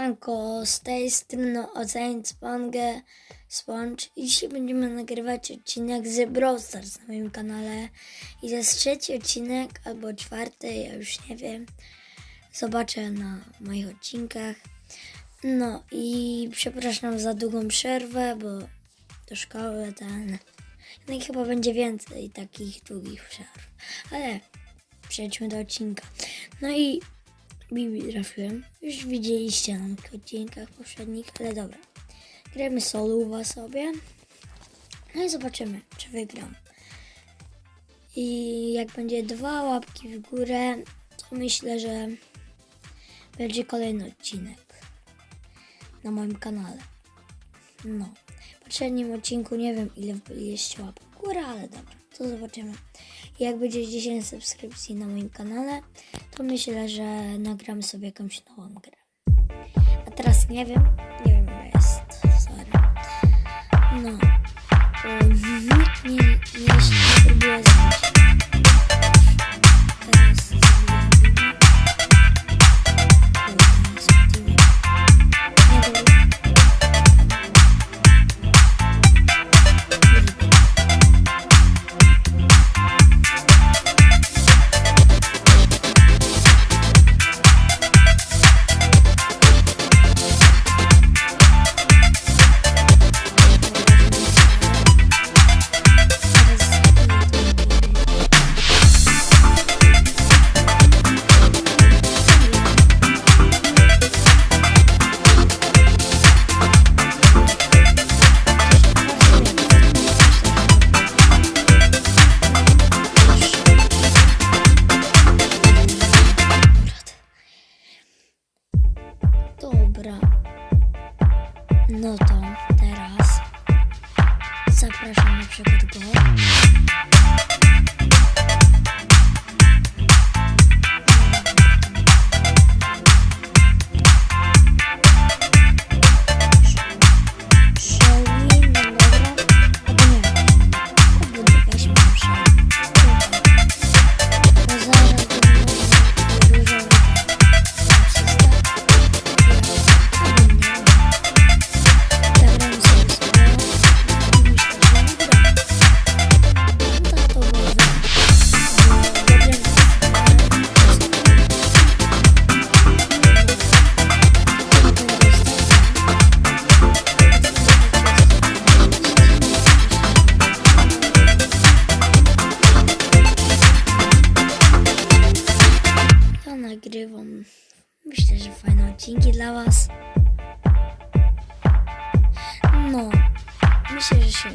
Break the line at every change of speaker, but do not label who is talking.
Anko, z tej strony Oceń Sponge Sponge i dzisiaj będziemy nagrywać odcinek z Brawl Stars na moim kanale. I to jest trzeci odcinek albo czwarty, ja już nie wiem. Zobaczę na moich odcinkach. No i przepraszam za długą przerwę, bo do szkoły ten no i chyba będzie więcej takich długich przerw. Ale przejdźmy do odcinka. No i Bibi trafiłem. Już widzieliście na moich odcinkach poprzednich, ale dobra. Gramy soluwa sobie. No i zobaczymy, czy wygram. I jak będzie dwa łapki w górę, to myślę, że będzie kolejny odcinek na moim kanale. No. W poprzednim odcinku nie wiem ile wbiliście łapek w górę, ale dobra, to zobaczymy. Jak będzie 10 subskrypcji na moim kanale, to myślę, że nagram sobie jakąś nową grę. A teraz nie wiem, nie wiem Прошу, вообще буду Że fajne odcinki dla Was. No, myślę, że się.